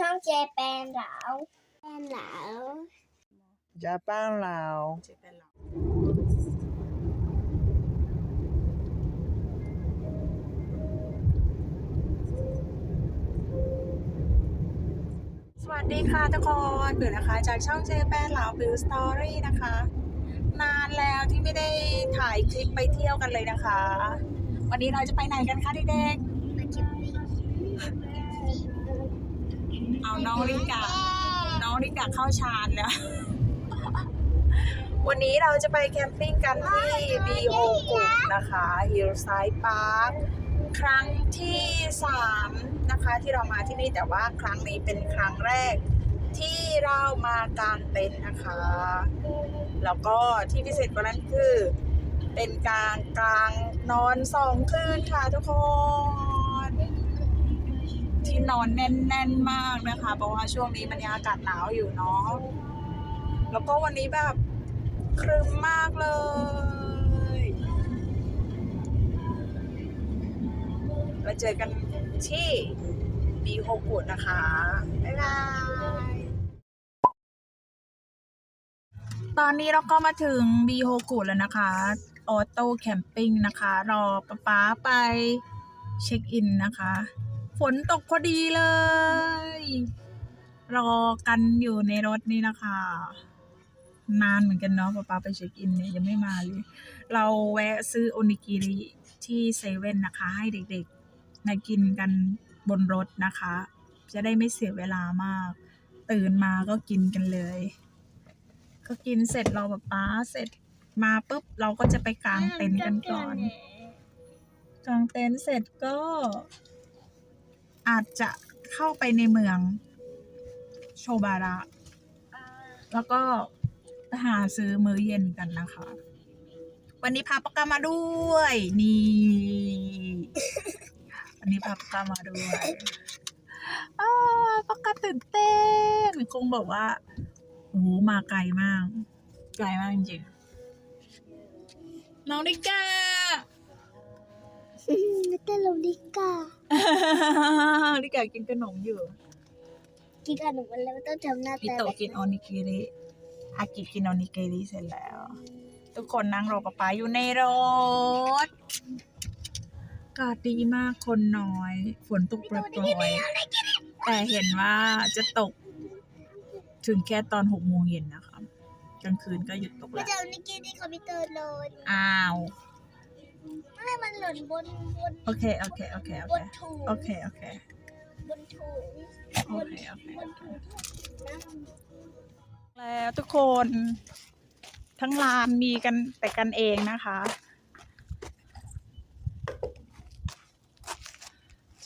ช่องเจแปนเหลาแปนเหลาจะป้างลาวสวัสดีค่ะทุกคนเปิดนะคะจากช่องเจแปนลาวบิวสตอรี่นะคะ นานแล้วที่ไม่ได้ถ่ายคลิปไปเที่ยวกันเลยนะคะ วันนี้เราจะไปไหนกันคะเด็กม น้องลิกาน้องลิกาเข้าชานแล้ว วันนี้เราจะไปแคมปิ้งกันที่บีโอกุนะคะฮิลไซด์พาร์คครั้งที่สามนะคะที่เรามาที่นี่แต่ว่าครั้งนี้เป็นครั้งแรกที่เรามากางเต็นท์นะคะ แล้วก็ที่พิเศษกว่านั้นคือ เป็นการกลางนอนสองคืนค่ะทุกคน ที่นอนแน่นๆมากนะคะ เพราะว่าช่วงนี้มันยังอากาศหนาวอยู่เนาะแล้วก็วันนี้แบบครึมมากเลยแล้วเจอกันที่บีโฮกุนะคะ บ๊ายบาย ตอนนี้เราก็มาถึงบีโฮกุแล้วนะคะออโต้แคมปิ้งนะคะ รอป๊าป๊าไปเช็คอินนะคะ ฝนตกพอดีเลย รอกันอยู่ในรถนี่นะคะ นานเหมือนกันเนาะป๊าป๊าไปเช็คอินเนี่ยยังไม่มาเลย เราแวะซื้อโอนิกิริที่เซเว่นนะคะ ให้เด็กๆมากินกันบนรถนะคะ จะได้ไม่เสียเวลามาก ตื่นมาก็กินกันเลย ก็กินเสร็จเราแบบป้าเสร็จมาปุ๊บเราก็จะไปกางเต็นท์กันก่อน กางเต็นท์เสร็จก็ อาจจะเข้าไปในเมืองโชบาระ แล้วก็หาซื้อมื้อเย็นกันนะคะ วันนี้พาปากกามาด้วย นี่วันนี้พาปากกามาด้วยปากกาตื่นเต้นคงบอกว่าโอ้มาไกลมาก ไกลมากจริงๆน้องนิกา แล้วก็ลงดิกานิกากินขนมอยู่กินขนมมันแล้วต้องทำหน้าพี่ตาโตกินโอนิกิริอากิกินโอนิกิริเสร็จแล้ว ทุกคนนั่งรอป๊าป๊าอยู่ในรถอากาศดีมากคนน้อย ฝนตกโปรยๆแต่เห็นว่าจะตก ถึงแค่ตอนหกโมงเย็นนะคะกลางคืนก็หยุดตกไม่แล้วจะเอานิกกี้ที่คอมพิวเตอร์โหลดอ้าว ไม่มันหล่นบนบนโอเค โอเค โอเค โอบเคนถุงโอเค โอเค บนถุงโอเค โอเค บนถุงนั่งแล้วทุกคนทั้งลานมีกันแต่กันเองนะคะ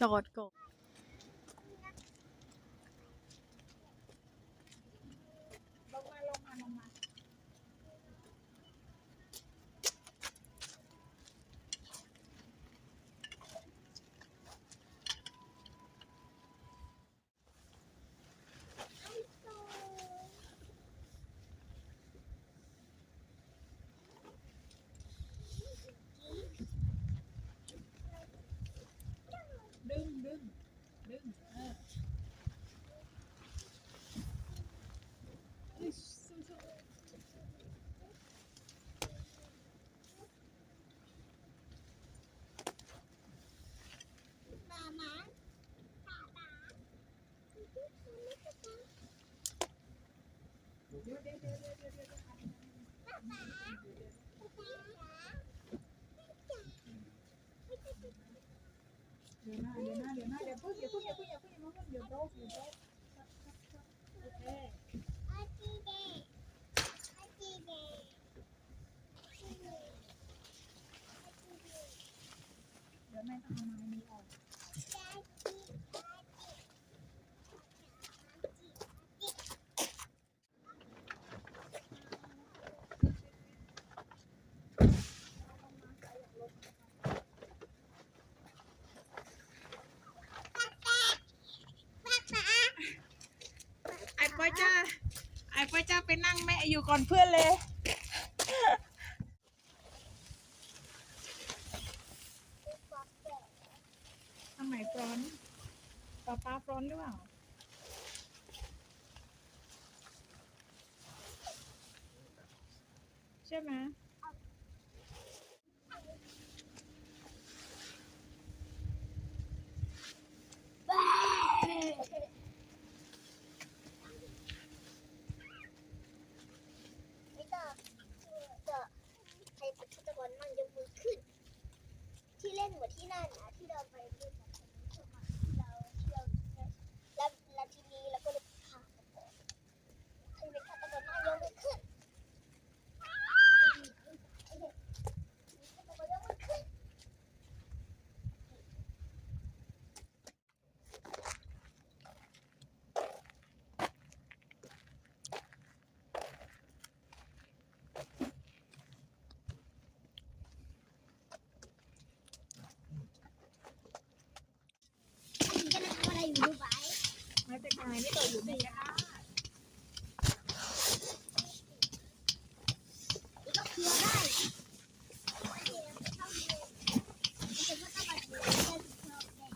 จอดกบลงมาลงมาลงมา ดึงดึงดึงเออเฮ้ยสู้ ๆเดี๋ยวนะเดี๋ยวนะเดี๋ยวนะเดี๋ยวพึ่งเดี๋ยั่งแม่อยู่ก่อนเพื่อนเลย ทำไมฟรอนป้าป้าฟรอนหรือเปล่า ใช่ไหม ไม่เป็นไรไม่ตัวอยู่ในะคะษ นี่ก็คือได้ฉันก็ต้องมาดูแค่สิบรอบเลย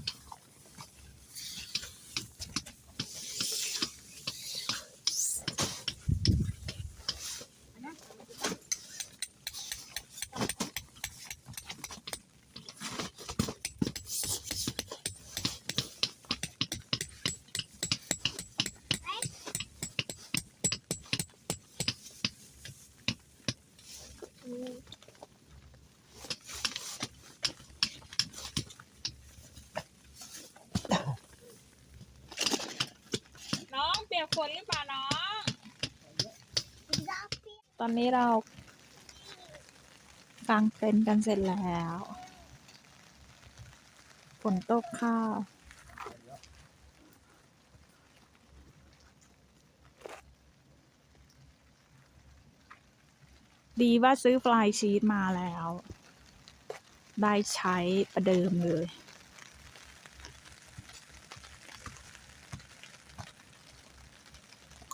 น้องเปียกฝนหรือเปล่าน้องตอนนี้เรากางเต็นท์กันเสร็จแล้วฝนตกค่ะดีว่าซื้อฟลายชีตมาแล้ว ได้ใช้ประเดิมเลย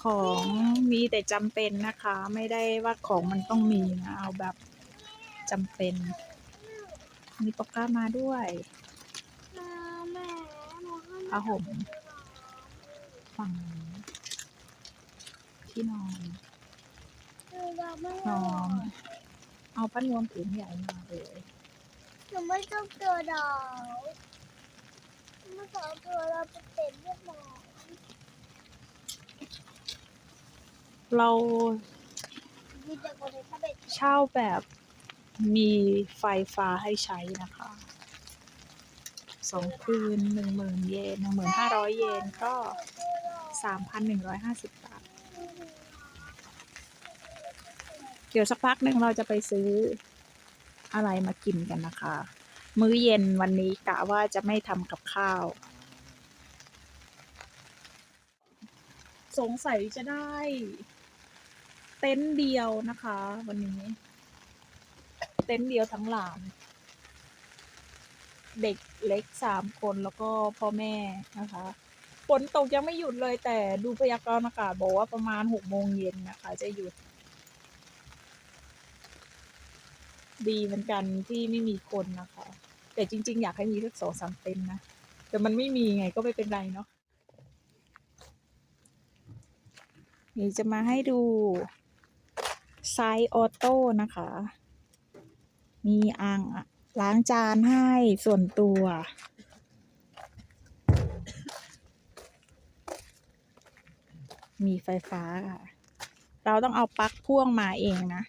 ของมีแต่จำเป็นนะคะ ไม่ได้ว่าของมันต้องมีนะเอาแบบจำเป็น มีปากกามาด้วยมาแม่หนูให้ผ้าห่มฝั่งที่นอนนอยากไม่นอนเอาผ้านวมผืนใหญ่มาเลยหนูไม่ต้องเจอดาวไม่ต้องเจอเราเป็นเรื่องหมอเรามีแต่ค นในถ้าเป็นเช่าแบบมีไฟฟ้าให้ใช้นะคะสองคืนหนึ่งหมื่นเยนหนึ่งหมื่นห้าร้อยเยนก็สามพันหนึ่งร้อยห้าสิบบาท เดี๋ยวสักพักหนึ่งเราจะไปซื้ออะไรมากินกันนะคะ มื้อเย็นวันนี้กะว่าจะไม่ทำกับข้าว สงสัยจะได้ เต็นท์เดียวนะคะ วันนี้ เต็นท์เดียวทั้งหลานเด็กเล็กสามคนแล้วก็พ่อแม่นะคะฝนตกยังไม่หยุดเลยแต่ดูพยากรณ์อากาศบอกว่าประมาณหกโมงเย็นนะคะ จะหยุด ดีเหมือนกันที่ไม่มีคนนะคะ แต่จริง ๆ อยากให้มีสักสองสามเต็นนะ แต่มันไม่มีไงก็ไม่เป็นไรเนาะนี่จะมาให้ดู ไซส์ออโต้นะคะ มีอ่างล้างจานให้ส่วนตัว มีไฟฟ้าค่ะ เราต้องเอาปลั๊กพ่วงมาเองนะ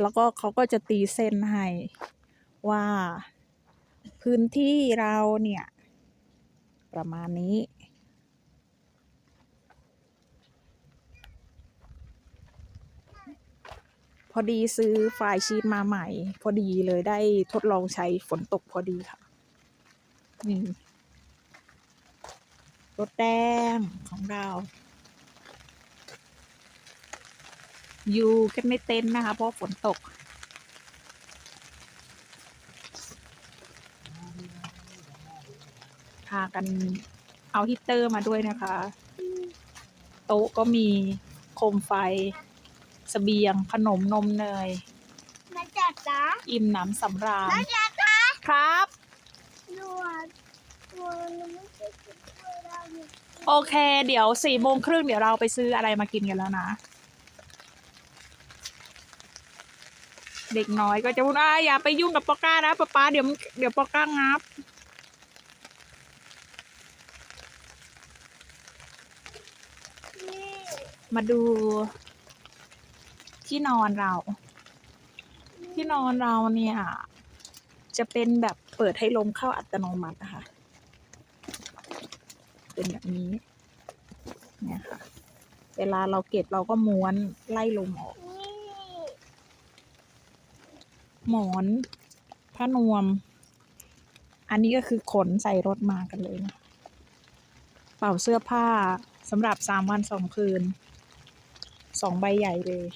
แล้วก็เขาก็จะตีเส้นให้ว่าพื้นที่เราเนี่ย ประมาณนี้ พอดีซื้อไฟล์ชีตมาใหม่ พอดีเลยได้ทดลองใช้ฝนตกพอดีค่ะนี่รถแดงของเรา อยู่กันในเต็นนะคะ เพราะฝนตก พากันเอาฮีตเตอร์มาด้วยนะคะ โต๊ะก็มีโคมไฟ สเสบียงขนมนมเนยมาจัดนะอิ่มหนำสำราญมาจัดนะครับหนวดหนวดหนูไม่เคยกินกล้วยได้เนี่ยโอเค เดี๋ยวสี่โมงครึ่งเดี๋ยวเราไปซื้ออะไรมากินกันแล้วนะ เด็กน้อยก็จะพูดว่าอย่าไปยุ่งกับปอก้านะป๊าป๊าเดี๋ยวเดี๋ยวปอก้างับนี่มาดู ที่นอนเรา ที่นอนเราเนี่ย จะเป็นแบบเปิดให้ลมเข้าอัตโนมัตินะคะเป็นแบบนี้ เนี่ยค่ะ เวลาเราเก็บเราก็ม้วนไล่ลมออกนี่หมอนผ้านวม อันนี้ก็คือขนใส่รถมากันเลยนะเป่าเสื้อผ้าสำหรับสามวันสองคืนสองใบใหญ่เลย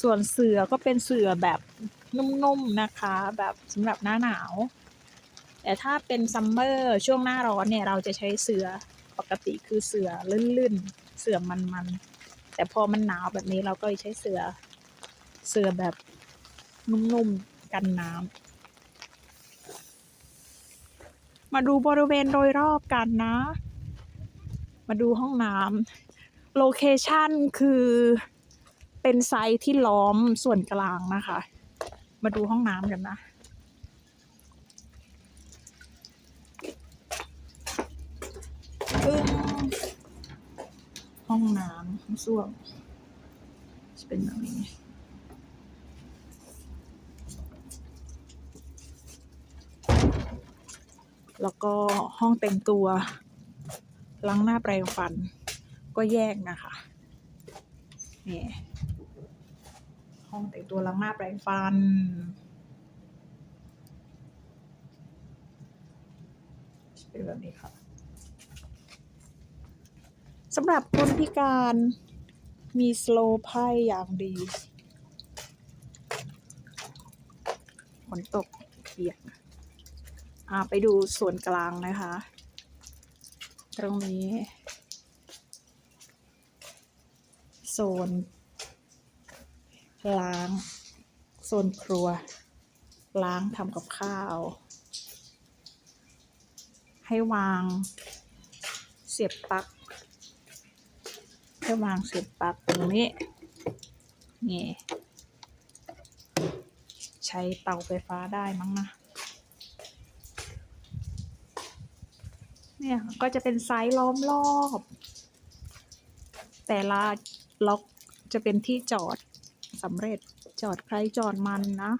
ส่วนเสือก็เป็นเสือแบบนุ่มๆนะคะ แบบสำหรับหน้าหนาว แต่ถ้าเป็นซัมเมอร์ช่วงหน้าร้อนเนี่ยเราจะใช้เสือปกติคือเสือลื่นๆ เสือมันๆ แต่พอมันหนาวแบบนี้เราก็ใช้เสือเสือแบบนุ่มๆ กันน้ำ มาดูบริเวณโดยรอบกันนะ มาดูห้องน้ำโลเคชันคือ เป็นไซต์ที่ล้อมส่วนกลางนะคะ มาดูห้องน้ำกันนะ ห้องน้ำห้องส้วมจะเป็นแบบนี้แล้วก็ห้องแต่งตัวล้างหน้าแปรงฟันก็แยกนะคะนี่ ห้องแต่งตัวล้างหน้าแปรงฟัน เป็นแบบนี้ค่ะสำหรับคนพิการมีสโลว์ไพ่อย่างดีฝนตกเปียกอ่าไปดูส่วนกลางนะคะ ตรงนี้ โซน ล้างโซนครัว ล้างทำกับข้าว ให้วางเสียบปลั๊กให้วางเสียบปลั๊กตรงนี้นี่ใช้เตาไฟฟ้าได้มั้งนะเนี่ยก็จะเป็นไซส์ล้อมรอบ แต่ละล็อกจะเป็นที่จอด สำเร็จจอดใครจอดมันนะ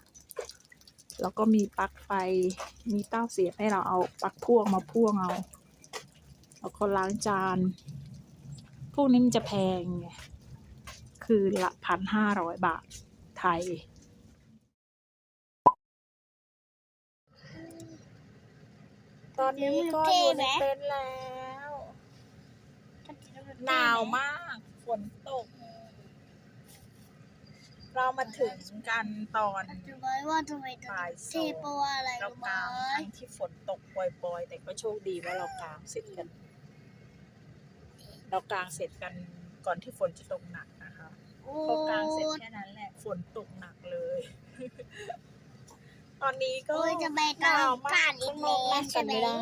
แล้วก็มีปลั๊กไฟ มีเต้าเสียบให้เราเอาปลั๊กพ่วงมาพ่วงเอา แล้วก็ล้างจาน พวกนี้มันจะแพงไงคือละพันห้าร้อยบาทไทย ตอนนี้ก็อยู่ในเต็นท์แล้ว หนาวมาก ฝนตก เรามาถึงกันตอนจะไว้ว่าทำไมตอนบ่ายนี้สเทองเพราะว่าอะไรเรารู้ไหมกางทั้งที่ฝนตกปล่อยๆ แต่ก็โชคดีว่าเรากางเสร็จกัน เรากางเสร็จกันก่อนที่ฝนจะตกหนักนะคะโอ้พอกางเสร็จแค่นั้นแหละ ฝนตกหนักเลย ตอนนี้ก็ โอ้ยจะไปหนาวมากการอีข้ากงนอกนั่งกันไม่ได้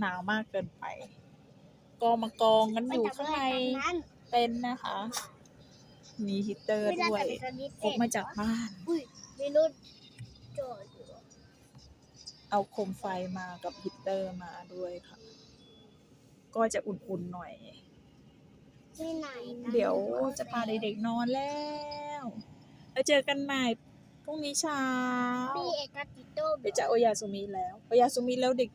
หนาวมากเกินไป ก็มากองกันอยู่ข้างในเต็นท์นะคะ มีฮีตเตอร์ด้วยพกมาจากบ้านอุ้ยมีรถจอดอยู่เอาโคมไฟมากับฮีตเตอร์มาด้วยค่ะ ก็จะอุ่นๆหน่อย ที่ไหนนะเดี๋ยวจะพาเด็กๆนอนแล้วแล้วเจอกันใหม่พรุ่งนี้เช้ามีเอกติโต้เดี๋ยวจะโอยาสุมิแล้วโอยาสุมิแล้วเด็ก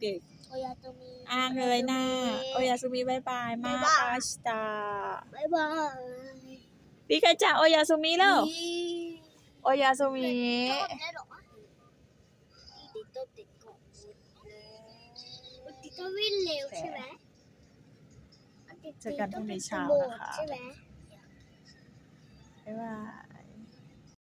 โอยาโตมีๆอ่านเลยนะโอยาสุมิบายบาย มาบ๊ายบายอาสตา บ๊ายบาย ปิกาจังโอยาสุมิแล้วนี่โอยาสุมิได้หรอติโต้ติดก่อนติโต้วิ่งเร็วใช่ไหมเจอกันพรุ่งนี้เช้านะคะใช่ไหมบ๊ายบาย